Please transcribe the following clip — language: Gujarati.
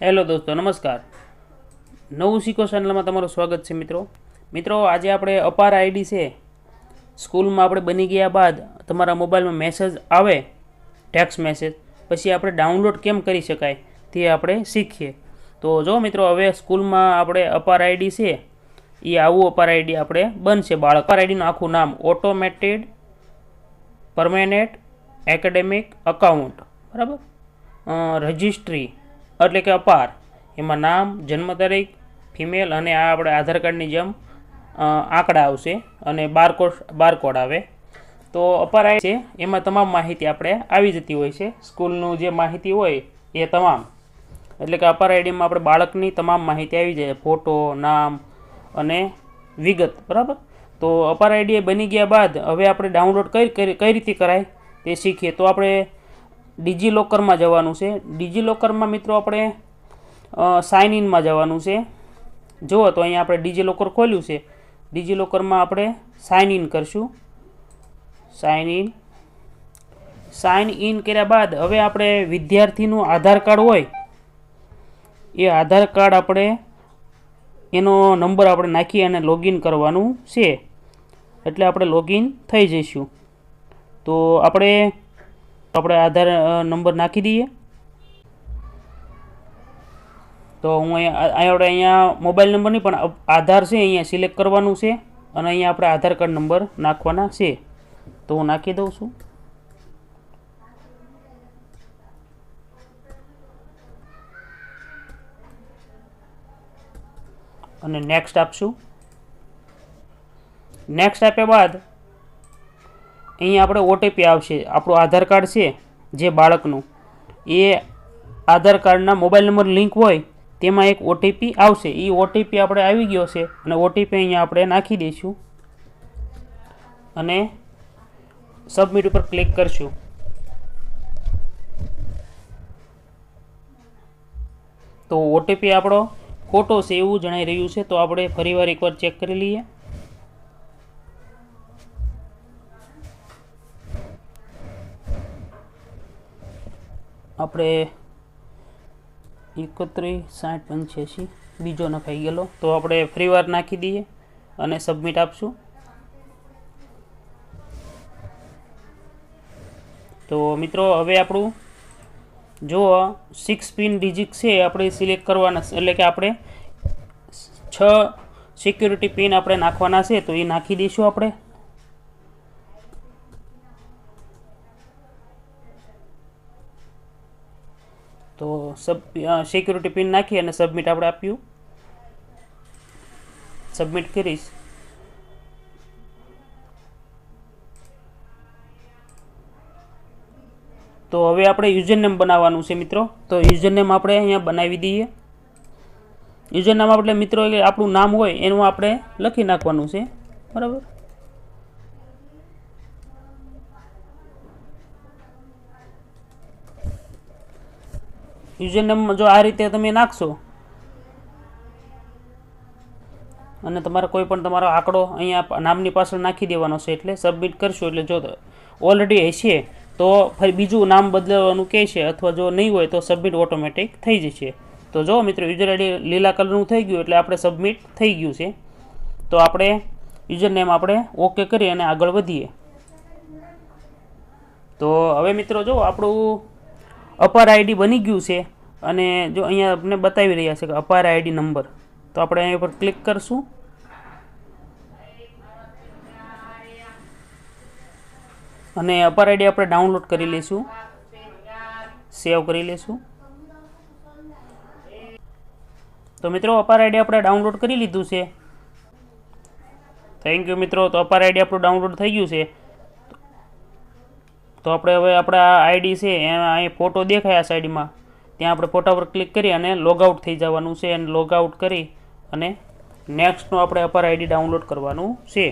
હેલો દોસ્તો, નમસ્કાર. નવું શીખો ચેનલમાં તમારું સ્વાગત છે મિત્રો. મિત્રો, આજે આપણે અપાર આઈડી છે. સ્કૂલમાં આપણે બની ગયા બાદ તમારા મોબાઈલમાં મેસેજ આવે ટેક્સ મેસેજ પછી આપણે ડાઉનલોડ કેમ કરી શકાય તે આપણે શીખીએ. તો જો મિત્રો, હવે સ્કૂલમાં આપણે અપાર આઈડી છે એ આવું અપાર આઈડી આપણે બનશે. બાળક અપાર આઈડીનું આખું નામ ઓટોમેટેડ પરમેનેન્ટ એકેડેમિક અકાઉન્ટ બરાબર? રજિસ્ટ્રી એટલે કે અપાર. એમાં નામ, જન્મ તારીખ ફિમેલ અને આ આપણે આધાર કાર્ડની જેમ આંકડા આવશે અને બારકોડ બારકોડ આવે. તો અપાર છે. એમાં તમામ માહિતી આપણે આવી જતી હોય છે. સ્કૂલનું જે માહિતી હોય એ તમામ. એટલે કે અપાર આઈડીમાં આપણે બાળકની તમામ માહિતી આવી જાય. ફોટો, નામ અને વિગત. બરાબર? તો અપાર આઈડી બની ગયા બાદ હવે આપણે ડાઉનલોડ કઈ કઈ રીતે કરાય તે શીખીએ. તો આપણે ડિજી લોકરમાં જવાનું છે. ડિજિલોકરમાં મિત્રો આપણે સાઇન ઇનમાં જવાનું છે. જુઓ તો અહીંયા આપણે ડિજિલોકર ખોલ્યું છે. ડિજિલોકરમાં આપણે સાઇન ઇન કરશું. સાઇન ઇન સાઇન ઇન કર્યા બાદ હવે આપણે વિદ્યાર્થીનું આધાર કાર્ડ હોય, એ આધાર કાર્ડ આપણે, એનો નંબર આપણે નાખી અને લોગિન કરવાનું છે. એટલે આપણે લોગિન થઈ જઈશું. તો આપણે આપણે આધાર નંબર નાખી દઈએ. તો હું અહીંયા આપણે અહીંયા મોબાઈલ નંબર નહીં, પણ આધાર છે, અહીંયા સિલેક્ટ કરવાનું છે, અને અહીંયા આપણે આધાર કાર્ડ નંબર નાખવાના છે. તો હું નાખી દઉં છું. અને નેક્સ્ટ આપશું. નેક્સ્ટ આપ્યા બાદ અહીંયા આપણે ઓટીપી આવશે. આપણું આધાર કાર્ડ છે, જે બાળકનું. એ આધાર કાર્ડના મોબાઈલ નંબર લિંક હોય, તેમાં એક ઓટીપી આવશે. એ ઓટીપી આપણે આવી ગયો છે, અને ઓટીપી અહીંયા આપણે નાખી દઈશું. અને સબમિટ ઉપર ક્લિક કરશું. તો ઓટીપી આપણો ખોટો છે એવું જણાઈ રહ્યું છે, તો આપણે ફરીવાર એકવાર ચેક કરી લઈએ. આપણે એકત્રીસ, સાઠ, પંચ્યાસી, બીજો નખાઈ ગયેલો. તો આપણે ફ્રી વાર નાખી દઈએ અને સબમિટ આપશું. તો મિત્રો, હવે આપણું જો સિક્સ પિન ડિજિટ છે, આપણે સિલેક્ટ કરવાના એટલે કે આપણે છ સિક્યુરિટી પિન આપણે નાખવાના છે, તો એ નાખી દઈશું આપણે. તો સબ સિક્યુરિટી પિન નાખી અને સબમિટ આપણે આપ્યું. સબમિટ કરીશ. તો હવે આપણે યુઝરનેમ બનાવવાનું છે મિત્રો. તો યુઝરનેમ આપણે અહીંયા બનાવી દઈએ. યુઝરનેમ આપણે મિત્રો આપણું નામ હોય, એનું આપણે લખી નાખવાનું છે. બરાબર? યુઝરનેમ જો આ રીતે તમે નાખશો, અને તમારે કોઈ પણ તમારો આંકડો અહીંયા નામની પાછળ નાખી દેવાનો છે એટલે સબમિટ કરશો એટલે જો ઓલરેડી હશે, તો ફરી બીજું નામ બદલવાનું કહે છે અથવા જો નહીં હોય તો સબમિટ ઓટોમેટિક થઈ જશે. તો જો મિત્રો યુઝર આઈડી લીલા કલરનું થઈ ગયું એટલે આપણે સબમિટ થઈ ગયું છે. તો આપણે યુઝર આપણે ઓકે કરી અને આગળ વધીએ. તો હવે મિત્રો જો આપણું અપાર આઈડી બની ગયું છે અને જો અહીંયા આપણે બતાવી રહ્યા છે કે અપાર આઈડી નંબર, તો આપણે અહીંયા પર ક્લિક કરશું. અને અપાર આઈડી આપણે ડાઉનલોડ કરી લઈશું. સેવ કરી લઈશું. તો મિત્રો, અપાર આઈડી આપણે ડાઉનલોડ કરી લીધું છે. થેન્ક યુ મિત્રો, તો અપાર આઈડી આપણું ડાઉનલોડ થઈ ગયું છે. તો આપણે હવે આપણા આઈડી છે એના અહીં ફોટો દેખાય આ સાઈડમાં ત્યાં આપણે ફોટા પર ક્લિક કરી અને લોગઆઉટ થઈ જવાનું છે. અને લોગઆઉટ કરી અને નેક્સ્ટનું આપણે અપર આઈડી ડાઉનલોડ કરવાનું છે.